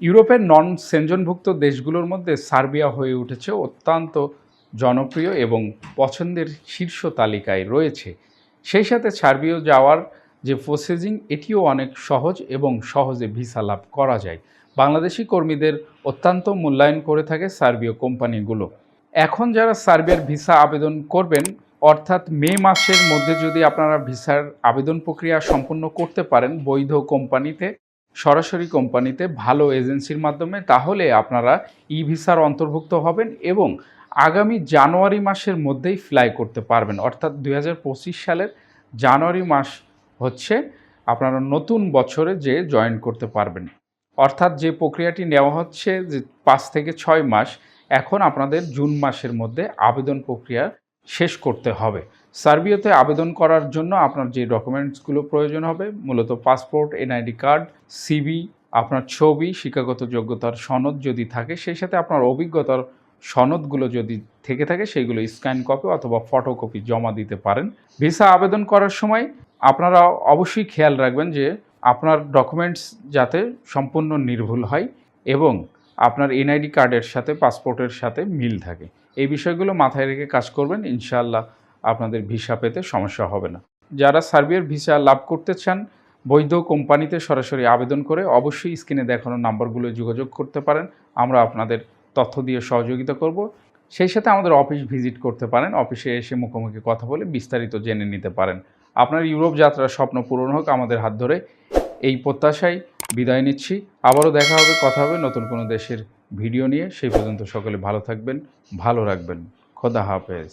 ইউরোপের নন সেনজনভুক্ত দেশগুলোর মধ্যে সার্বিয়া হয়ে উঠেছে, অত্যন্ত জনপ্রিয় এবং পছন্দের শীর্ষ তালিকায় রয়েছে। সেই সাথে সার্বিয়া যাওয়ার যে প্রসেসিং, এটিও অনেক সহজ এবং সহজে ভিসা লাভ করা যায়। বাংলাদেশি কর্মীদের অত্যন্ত মূল্যায়ন করে থাকে সার্বীয় কোম্পানিগুলো। এখন যারা সার্বিয়ার ভিসা আবেদন করবেন, অর্থাৎ মে মাসের মধ্যে যদি আপনারা ভিসার আবেদন প্রক্রিয়া সম্পন্ন করতে পারেন বৈধ কোম্পানিতে সরাসরি কোম্পানিতে ভালো এজেন্সির মাধ্যমে, তাহলে আপনারা ই ভিসার অন্তর্ভুক্ত হবেন এবং আগামী জানুয়ারি মাসের মধ্যেই ফ্লাই করতে পারবেন। অর্থাৎ দু হাজার পঁচিশ সালের জানুয়ারি মাস হচ্ছে আপনারা নতুন বছরে যে জয়েন করতে পারবেন। অর্থাৎ যে প্রক্রিয়াটি নেওয়া হচ্ছে যে পাঁচ থেকে ছয় মাস, এখন আপনাদের জুন মাসের মধ্যে আবেদন প্রক্রিয়া শেষ করতে হবে। সার্বিয়াতে আবেদন করার জন্য আপনার যে ডকুমেন্টসগুলো প্রয়োজন হবে, মূলত পাসপোর্ট, এনআইডি কার্ড সিবি আপনার ছবি, শিক্ষাগত যোগ্যতার সনদ যদি থাকে, সেই সাথে আপনার অভিজ্ঞতার সনদগুলো যদি থেকে থাকে সেইগুলো স্ক্যান কপি অথবা ফটোকপি জমা দিতে পারেন। ভিসা আবেদন করার সময় আপনারা অবশ্যই খেয়াল রাখবেন যে আপনার ডকুমেন্টস যাতে সম্পূর্ণ নির্ভুল হয় এবং আপনার এনআইডি কার্ডের সাথে, পাসপোর্টের সাথে মিল থাকে। এই বিষয়গুলো মাথায় রেখে কাজ করবেন, ইনশাআল্লাহ আপনাদের ভিসা পেতে সমস্যা হবে না। যারা সার্বিয়ার ভিসা লাভ করতে চান, বৈধ কোম্পানিতে সরাসরি আবেদন করে অবশ্যই স্ক্রিনে দেখানো নাম্বারগুলো যোগাযোগ করতে পারেন। আমরা আপনাদের তথ্য দিয়ে সহযোগিতা করব। সেই সাথে আমাদের অফিস ভিজিট করতে পারেন। অফিসে এসে মুখোমুখি কথা বলে বিস্তারিত জেনে নিতে পারেন। আপনার ইউরোপ যাত্রার স্বপ্ন পূরণ হোক, আমাদের হাত ধরে। এই প্রত্যাশায় বিদায় নিচ্ছি। আবারও দেখা হবে, কথা হবে নতুন কোনো দেশের ভিডিও নিয়ে। সেই পর্যন্ত সকলে ভালো থাকবেন, ভালো রাখবেন। খোদা হাফেজ।